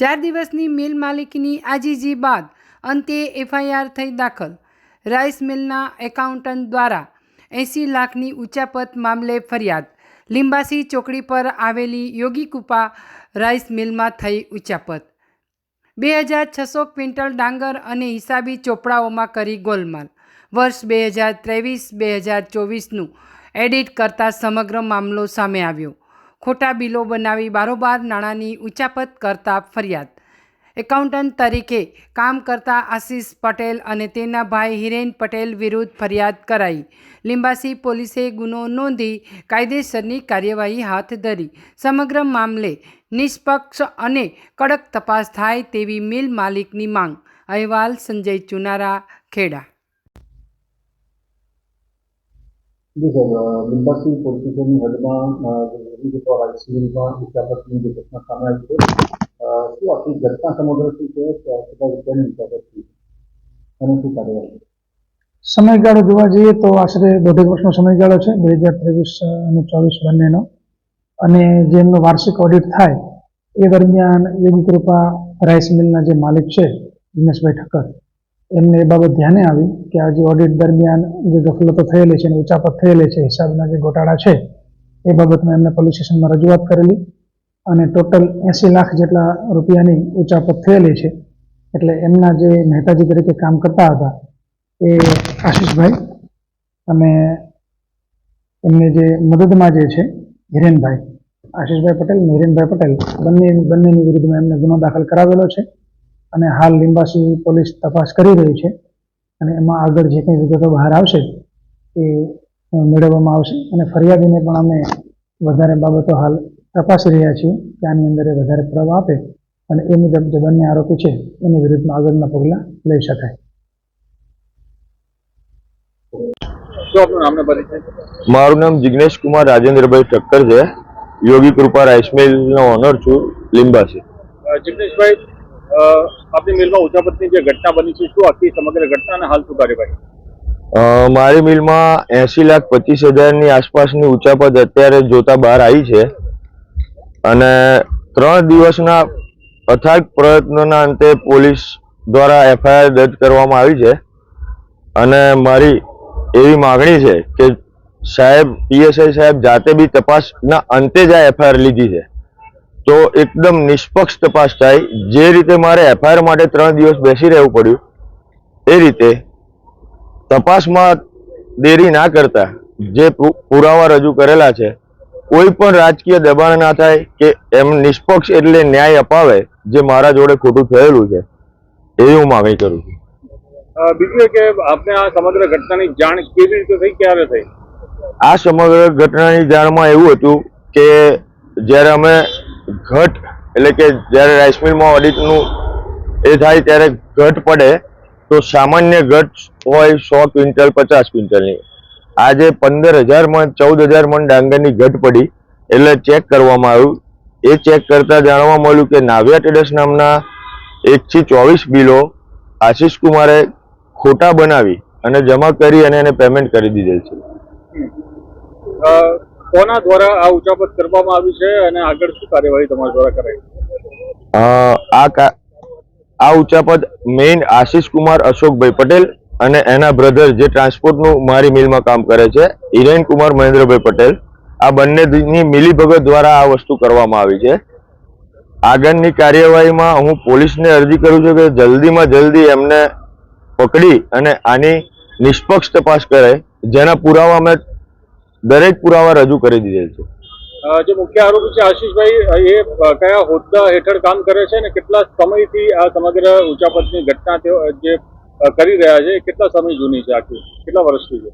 ચાર દિવસની મિલ માલિકની આજીજી બાદ અંતે એફઆઈઆર થઈ દાખલ. રાઈસ મિલના એકાઉન્ટન્ટ દ્વારા એંસી લાખની ઉચાપત મામલે ફરિયાદ. લિંબાસી ચોકડી પર આવેલી યોગી કૃપા રાઈસ મિલમાં થઈ ઉચાપત. બે હજાર છસો ક્વિન્ટલ ડાંગર અને હિસાબી ચોપડાઓમાં કરી ગોલમાલ. વર્ષ બે હજાર ત્રેવીસ બે હજાર ચોવીસનું એડિટ કરતાં સમગ્ર મામલો સામે આવ્યો. ખોટા બિલો બનાવી બારોબાર નાણાંની ઉચાપત કરતા ફરિયાદ. એકાઉન્ટન્ટ તરીકે કામ કરતા આશીષ પટેલ અને તેના ભાઈ હિરેન પટેલ વિરુદ્ધ ફરિયાદ કરાઈ. લિંબાસી પોલીસે ગુનો નોંધી કાયદેસરની કાર્યવાહી હાથ ધરી. સમગ્ર મામલે નિષ્પક્ષ અને કડક તપાસ થાય તેવી મિલ માલિકની માંગ. અહેવાલ સંજય ચુનારા, ખેડા. જી સર પોલીસ સ્ટેશનની હદમાં કૃપા રાઈસ મિલમાં ઉચાપતની જે ઘટના સામે આવી છે શું આખી ઘટના સમગ્ર શું છે? કેટલા રૂપિયાની થઈ અને શું કાર્યવાહી સમયગાળો જોવા જઈએ તો આશરે દોઢેક વર્ષનો સમયગાળો છે, બે હજાર ત્રેવીસ અને ચોવીસ બંનેનો. અને જે એમનો વાર્ષિક ઓડિટ થાય, એ દરમિયાન યોગી કૃપા રાઈસ મિલના જે માલિક છે, દિનેશભાઈ ઠક્કર એમને એ બાબત ધ્યાને આવી કે આ જે ઓડિટ દરમિયાન જે ગફલતો થયેલી છે અને ઉચાપત થયેલી છે, હિસાબના જે ગોટાળા છે, એ બાબતમાં એમને પોલીસ સ્ટેશનમાં રજૂઆત કરેલી અને ટોટલ એંસી લાખ જેટલા રૂપિયાની ઉચાપત થયેલી છે. એટલે એમના જે મહેતાજી તરીકે કામ કરતા હતા એ આશીષભાઈ અને એમને જે મદદમાં જે છે હિરેનભાઈ. આશીષભાઈ પટેલ અને હિરેનભાઈ પટેલ બંને બંનેની વિરુદ્ધમાં એમને ગુનો દાખલ કરાવેલો છે. અને હાલ લિંબાસી પોલીસ તપાસ કરી રહી છે અને એમાં આગળ જે કંઈ વિગતો બહાર આવશે એ મેળવવામાં આવશે અને ફરિયાદીને પણ અમે વધારે બાબતો હાલ તપાસી રહ્યા છીએ કે આની અંદર એ વધારે પુરાવા આપે અને એ મુજબ જે બંને આરોપી છે એની વિરુદ્ધમાં આગળના પગલાં લઈ શકાય. મારું નામ જિગ્નેશ કુમાર રાજેન્દ્રભાઈ ઠક્કર છે. યોગી કૃપા રાઈસ નો ઓનર છું લીંબાસી. જિગ્નેશભાઈ આપની મિલમાં ઉચાપતની જે ઘટના બની છે, શું આખી સમગ્ર ઘટના અને હાલ શું કાર્યવાહી? મારી મિલમાં એસી લાખ પચીસ હજારની આસપાસની ઉચાપત અત્યારે જોતા બહાર આવી છે. અને ત્રણ દિવસના અથાગ પ્રયત્નોના અંતે પોલીસ દ્વારા એફઆઈઆર દર્જ કરવામાં આવી છે. અને મારી એવી માગણી છે કે સાહેબ, પીએસઆઈ સાહેબ જાતે બી તપાસના અંતે જ આ એફઆઈઆર લીધી છે. તો એકદમ નિષ્પક્ષ તપાસ થાય. જે રીતે મારે એફઆઈઆર માટે ત્રણ દિવસ બેસી રહેવું પડ્યું એ રીતે તપાસમાં દેરી ના કરતા જે પુરાવા રજૂ કરેલા છે કોઈ પણ રાજકીય દબાણ ના થાય કે એમ નિષ્પક્ષ એટલે ન્યાય અપાવે જે મારા જોડે ખોટું થયેલું છે એવી હું માગણી કરું છું. બીજું કે આપને આ સમગ્ર ઘટનાની જાણ કેવી રીતે થઈ ક્યારે થઈ? આ સમગ્ર ઘટનાની જાણમાં એવું હતું કે જ્યારે અમે ઘટ, એટલે કે જ્યારે રાઈસ મિલમાં ઓડિટનું એ થાય ત્યારે ઘટ પડે, તો સામાન્ય ઘટ હોય સો ક્વિન્ટલ, પચાસ ક્વિન્ટલની. આજે પંદર હજાર મણ ચૌદ હજાર મણ ડાંગરની ઘટ પડી, એટલે ચેક કરવામાં આવ્યું. એ ચેક કરતા જાણવા મળ્યું કે નાવ્યા ટ્રેડર્સ નામના એકથી ચોવીસ બિલો આશીષ કુમારે ખોટા બનાવી અને જમા કરી અને એને પેમેન્ટ કરી દીધેલ છે. કોના દ્વારા આ ઉચાપત કરવામાં આવી છે અને આગળ શું કાર્યવાહી તમારા દ્વારા કરાઈ આ આ ઉચાપત મેઇન આશીષ કુમાર અશોકભાઈ પટેલ અને એના બ્રધર જે ટ્રાન્સપોર્ટનું મારી મિલમાં કામ કરે છે, હિરેન કુમાર મહેન્દ્રભાઈ પટેલ, આ બંનેની મિલીભગત દ્વારા આ વસ્તુ કરવામાં આવી છે. આગળની કાર્યવાહીમાં હું પોલીસને અરજી કરું છું કે જલ્દીમાં જલ્દી એમને પકડી અને આની નિષ્પક્ષ તપાસ કરે, જેના પુરાવા મેં દરેક પુરાવા રજૂ કરી દીધેલ છે. જે મુખ્ય આરોપી છે આશીષભાઈ એ કયા હોદ્દા હેઠળ કામ કરે છે અને કેટલા સમયથી આ સમગ્ર ઉચાપતની ઘટના જે કરી રહ્યા છે એ કેટલા સમય જૂની છે આખી? કેટલા વર્ષથી છે?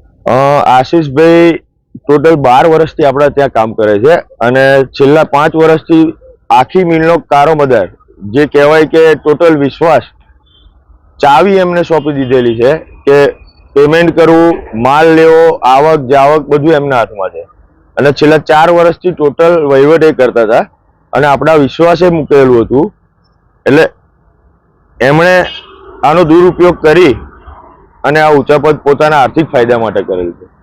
આશીષભાઈ ટોટલ બાર વર્ષથી આપણા ત્યાં કામ કરે છે અને છેલ્લા પાંચ વર્ષથી આખી મિલનો કારોમદાર જે કહેવાય કે ટોટલ વિશ્વાસ ચાવી એમને સોંપી દીધેલી છે કે પેમેન્ટ કરવું માલ લેવો, આવક, જાવક બધું એમના હાથમાં છે. અને છેલ્લા ચાર વર્ષથી ટોટલ વહીવટ એ કરતા હતા. અને આપણા વિશ્વાસે મૂકેલું હતું. એટલે એમણે આનો દુરુપયોગ કરી અને આ ઉચાપત પોતાના આર્થિક ફાયદા માટે કરેલ છે.